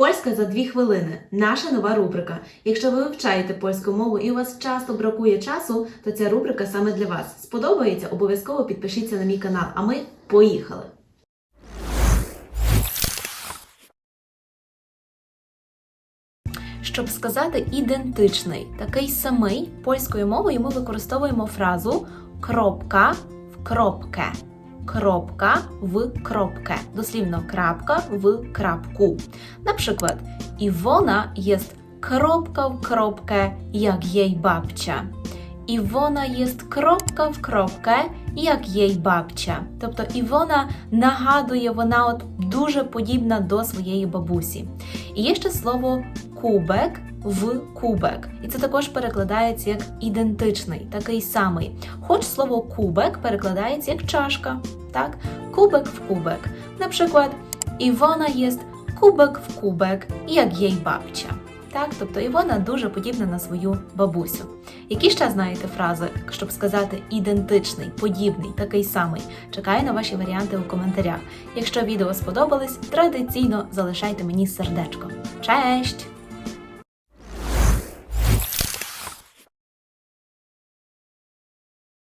Польська за дві хвилини наша нова рубрика. Якщо ви вивчаєте польську мову і у вас часто бракує часу, то ця рубрика саме для вас. Сподобається? Обов'язково підпишіться на мій канал. А ми поїхали! Щоб сказати ідентичний, такий самий польською мовою ми використовуємо фразу кропка в кропке. Кропка в кропkę. Дослівно крапка в. Na przykład Iwona jest kropka w kropkę jak jej babcia. Iwona jest kropka в кропkę як їй бабця. Тобто Івона нагадує, вона от дуже подібна до своєї бабусі. І є ще слово кубек в кубек. І це також перекладається як ідентичний, такий самий. Хоч слово кубек перекладається як чашка. Так? Кубек в кубек. Наприклад, Івона єсть кубек в кубек, як їй бабця. Так, тобто Івона дуже подібна на свою бабусю. Які ще знаєте фрази, щоб сказати ідентичний, подібний, такий самий? Чекаю на ваші варіанти у коментарях. Якщо відео сподобались, традиційно залишайте мені сердечко. Честь!